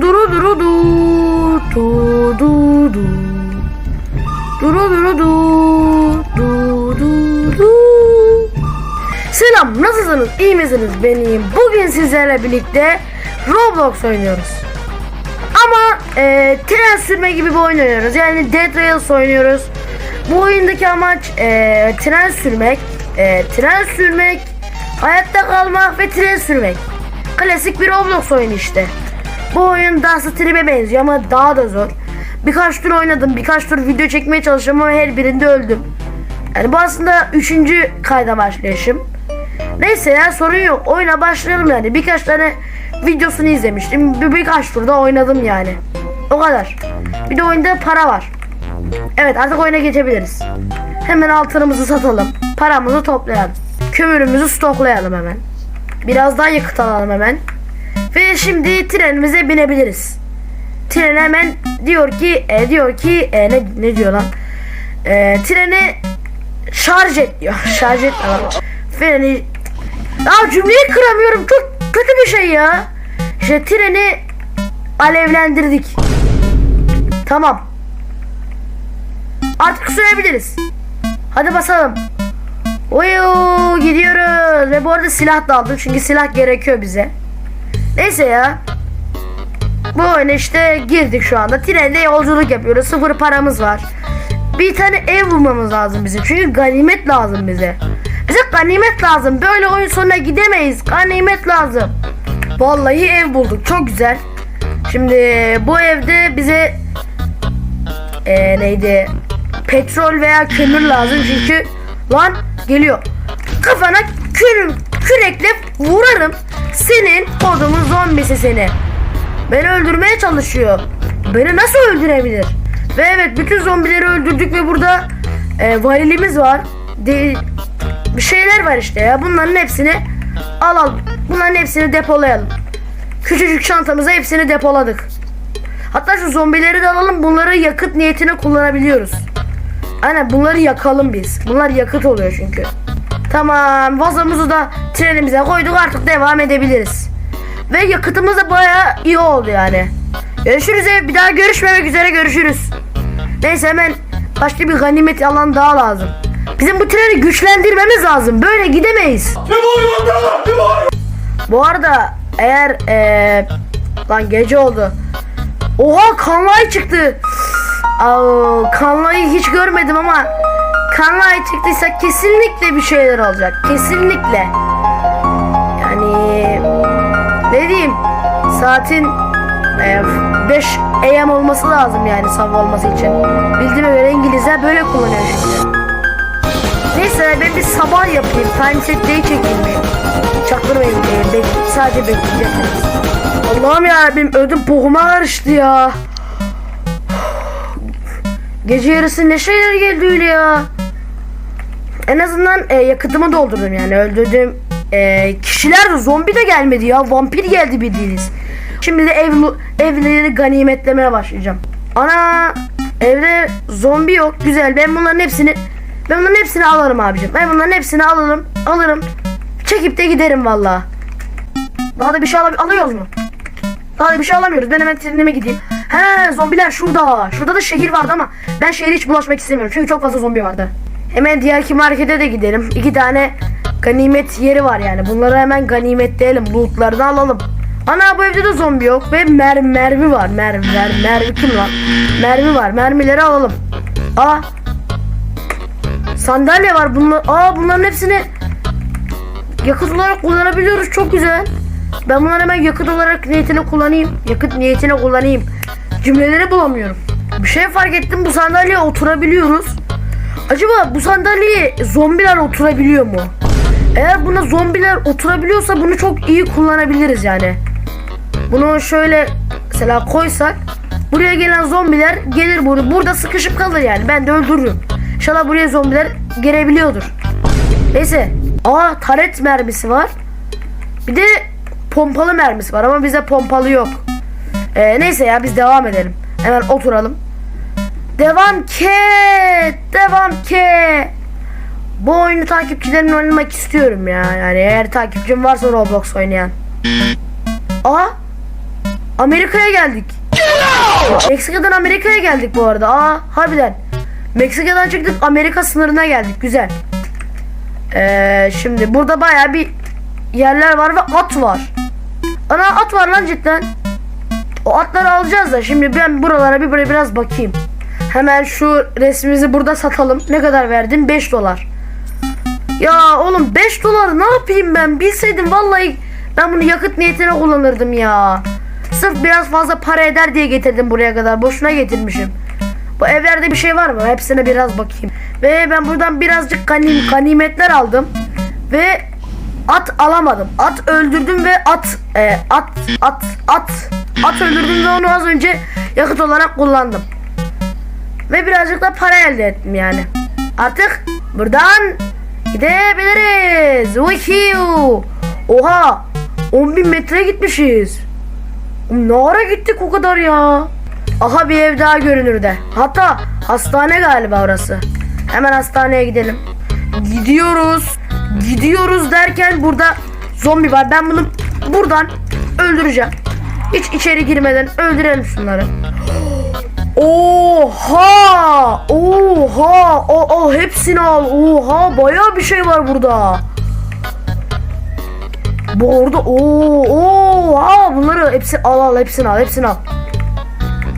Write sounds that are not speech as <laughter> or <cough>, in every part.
Duru duru du du du du. Duru duru du du du du. Selam nasılsınız iyi misiniz ben iyiyim. Bugün sizlerle birlikte Roblox oynuyoruz. Ama e, tren sürme gibi bir oyun oynuyoruz. Yani Dead Rails oynuyoruz. Bu oyundaki amaç e, tren sürmek, e, tren sürmek, hayatta kalmak ve tren sürmek. Klasik bir Roblox oyunu işte. Bu oyun Dance Trip'e benziyor ama daha da zor. Birkaç tur oynadım, birkaç tur video çekmeye çalıştım ama her birinde öldüm. Yani bu aslında üçüncü kayda başlayışım. Neyse ya sorun yok. Oyuna başlayalım yani. Birkaç tane videosunu izlemiştim. Bir, birkaç turda oynadım yani. O kadar. Bir de oyunda para var. Evet artık oyuna geçebiliriz. Hemen altınımızı satalım. Paramızı toplayalım. Kömürümüzü stoklayalım hemen. Biraz daha yakıt alalım hemen. Ve şimdi trenimize binebiliriz. Tren hemen diyor ki e, diyor ki e, ne, ne diyor lan? E, treni şarj et diyor. <laughs> şarj et lan. Freni ya cümleyi kıramıyorum. Çok kötü bir şey ya. İşte treni alevlendirdik. Tamam. Artık sürebiliriz. Hadi basalım. Oyo gidiyoruz. Ve bu arada silah da aldım. Çünkü silah gerekiyor bize. Neyse ya. Bu oyuna işte girdik şu anda. Trende yolculuk yapıyoruz. Sıfır paramız var. Bir tane ev bulmamız lazım bizim. Çünkü ganimet lazım bize. Bize ganimet lazım. Böyle oyun sonuna gidemeyiz. Ganimet lazım. Vallahi ev bulduk. Çok güzel. Şimdi bu evde bize e, neydi? Petrol veya kömür lazım çünkü lan geliyor. Kafana kür, kürekle vurarım. Senin kodumun zombisi seni. Beni öldürmeye çalışıyor. Beni nasıl öldürebilir? Ve evet bütün zombileri öldürdük ve burada e, varilimiz var. De, bir şeyler var işte ya. Bunların hepsini alalım. Bunların hepsini depolayalım. Küçücük çantamıza hepsini depoladık. Hatta şu zombileri de alalım. Bunları yakıt niyetine kullanabiliyoruz. Aynen bunları yakalım biz. Bunlar yakıt oluyor çünkü. Tamam vazomuzu da trenimize koyduk artık devam edebiliriz. Ve yakıtımız da baya iyi oldu yani. Görüşürüz ev. Bir daha görüşmemek üzere görüşürüz. Neyse hemen başka bir ganimet alan daha lazım. Bizim bu treni güçlendirmemiz lazım. Böyle gidemeyiz. Bu arada eğer eee lan gece oldu. Oha kanlay çıktı. Kanlayı hiç görmedim ama kanlay çıktıysa kesinlikle bir şeyler olacak. Kesinlikle. Yani ne diyeyim? Saatin e, 5 AM olması lazım yani sabah olması için. Bildiğime göre İngilizler böyle kullanıyor şimdi. Neyse ben bir sabah yapayım. Time set day çekeyim bir. Çaktırmayın. E, bek sadece bekleyeceksiniz. Allah'ım ya benim ödüm boğuma karıştı ya. Gece yarısı ne şeyler geldi öyle ya. En azından e, yakıtımı doldurdum yani öldürdüğüm e, kişiler zombi de gelmedi ya. Vampir geldi bildiğiniz. Şimdi de ev, evleri ganimetlemeye başlayacağım. Ana evde zombi yok. Güzel. Ben bunların hepsini ben bunların hepsini alırım abicim. Ben bunların hepsini alırım. Alırım. Çekip de giderim valla. Daha da bir şey alam alıyoruz mu? Daha da bir şey alamıyoruz. Ben hemen trenime gideyim. He zombiler şurada. Şurada da şehir vardı ama ben şehre hiç bulaşmak istemiyorum. Çünkü çok fazla zombi vardı. Hemen diğerki markete de gidelim. İki tane ganimet yeri var yani. Bunları hemen ganimetleyelim. Lootlarını alalım. Ana bu evde de zombi yok ve mer mermi var. Mer mer mermi kim lan? Mermi var. Mermileri alalım. Aa. Sandalye var. Bunlar Aa bunların hepsini yakıt olarak kullanabiliyoruz. Çok güzel. Ben bunları hemen yakıt olarak niyetine kullanayım. Yakıt niyetine kullanayım. Cümleleri bulamıyorum. Bir şey fark ettim. Bu sandalyeye oturabiliyoruz. Acaba bu sandalyeye zombiler oturabiliyor mu? Eğer buna zombiler oturabiliyorsa bunu çok iyi kullanabiliriz yani. Bunu şöyle mesela koysak buraya gelen zombiler gelir burada. Burada sıkışıp kalır yani. Ben de öldürürüm. İnşallah buraya zombiler gelebiliyordur. Neyse. Aa taret mermisi var. Bir de pompalı mermisi var ama bizde pompalı yok. Ee, neyse ya biz devam edelim. Hemen oturalım. Devam ke, devam ke. Bu oyunu takipçilerimle oynamak istiyorum ya. Yani eğer takipçim varsa Roblox oynayan. Aa, Amerika'ya geldik. Meksika'dan Amerika'ya geldik bu arada. Aa harbiden. Meksika'dan çıktık Amerika sınırına geldik. Güzel. Ee, şimdi burada baya bir yerler var ve at var. Ana at var lan cidden. O atları alacağız da şimdi ben buralara bir buraya biraz bakayım. Hemen şu resmimizi burada satalım. Ne kadar verdin? 5 dolar. Ya oğlum 5 dolar ne yapayım ben? Bilseydim vallahi ben bunu yakıt niyetine kullanırdım ya. Sırf biraz fazla para eder diye getirdim buraya kadar. Boşuna getirmişim. Bu evlerde bir şey var mı? Hepsine biraz bakayım. Ve ben buradan birazcık ganim, ganimetler aldım. Ve at alamadım. At öldürdüm ve at e, at at at at öldürdüm ve onu az önce yakıt olarak kullandım. Ve birazcık da para elde ettim yani. Artık buradan gidebiliriz. Woohoo! Oha! 10.000 metre gitmişiz. Ne ara gittik o kadar ya? Aha bir ev daha görünürde. Hatta hastane galiba orası. Hemen hastaneye gidelim. Gidiyoruz. Gidiyoruz derken burada zombi var. Ben bunu buradan öldüreceğim. Hiç içeri girmeden öldürelim şunları. Oha! Oha! O, o hepsini al. Oha! Bayağı bir şey var burada. Bu orada oo oha bunları hepsi al al hepsini al hepsini al.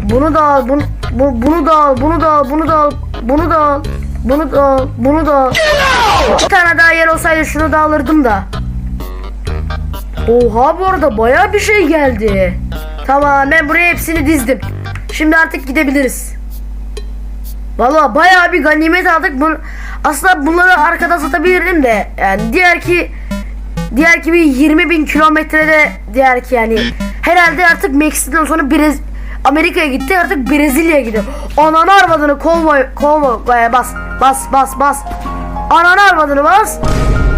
Bunu da al bunu, bu, bunu da al bunu da al bunu da al bunu da al bunu da al bunu da al. Bir tane daha yer olsaydı şunu da alırdım da. Oha bu arada bayağı bir şey geldi. Tamam ben buraya hepsini dizdim. Şimdi artık gidebiliriz. Valla bayağı bir ganimet aldık. Bunu, aslında bunları arkada satabilirdim de. Yani diğer ki diğer ki bir 20 bin kilometrede diğer ki yani herhalde artık Meksika'dan sonra Brez Amerika'ya gitti artık Brezilya'ya gidiyor. Ananı arvadını kovboy kovboy bas bas bas bas. Ananı arvadını bas.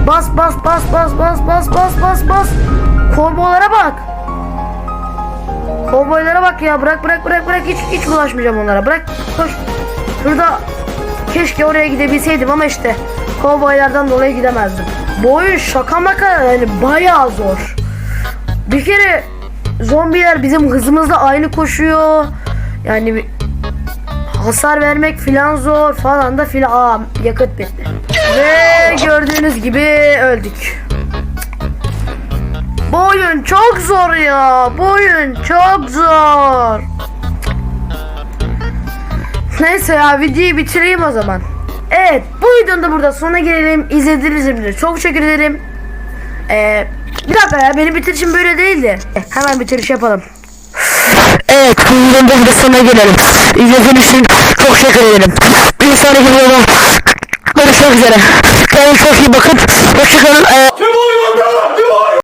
Bas bas bas bas bas bas bas bas bas. Kovboylara bak. Kovboylara bak ya bırak bırak bırak bırak hiç hiç bulaşmayacağım onlara bırak koş. Şurada keşke oraya gidebilseydim ama işte kovboylardan dolayı gidemezdim. Bu şaka maka yani bayağı zor. Bir kere zombiler bizim hızımızla aynı koşuyor. Yani hasar vermek filan zor falan da filan. Aa yakıt bitti. Ve gördüğünüz gibi öldük. Bu oyun çok zor ya. Bu oyun çok zor. Neyse ya videoyu bitireyim o zaman. Evet bu videonun da burada sonuna gelelim. İzlediğiniz için çok teşekkür ederim. Ee, bir dakika ya benim bitirişim böyle değildi. Hemen bitiriş yapalım. Evet bu videonun da burada sonuna gelelim. İzlediğiniz için çok teşekkür ederim. Bir sonraki videoda görüşmek üzere. Kendinize çok iyi bakın. Hoşçakalın. Ee?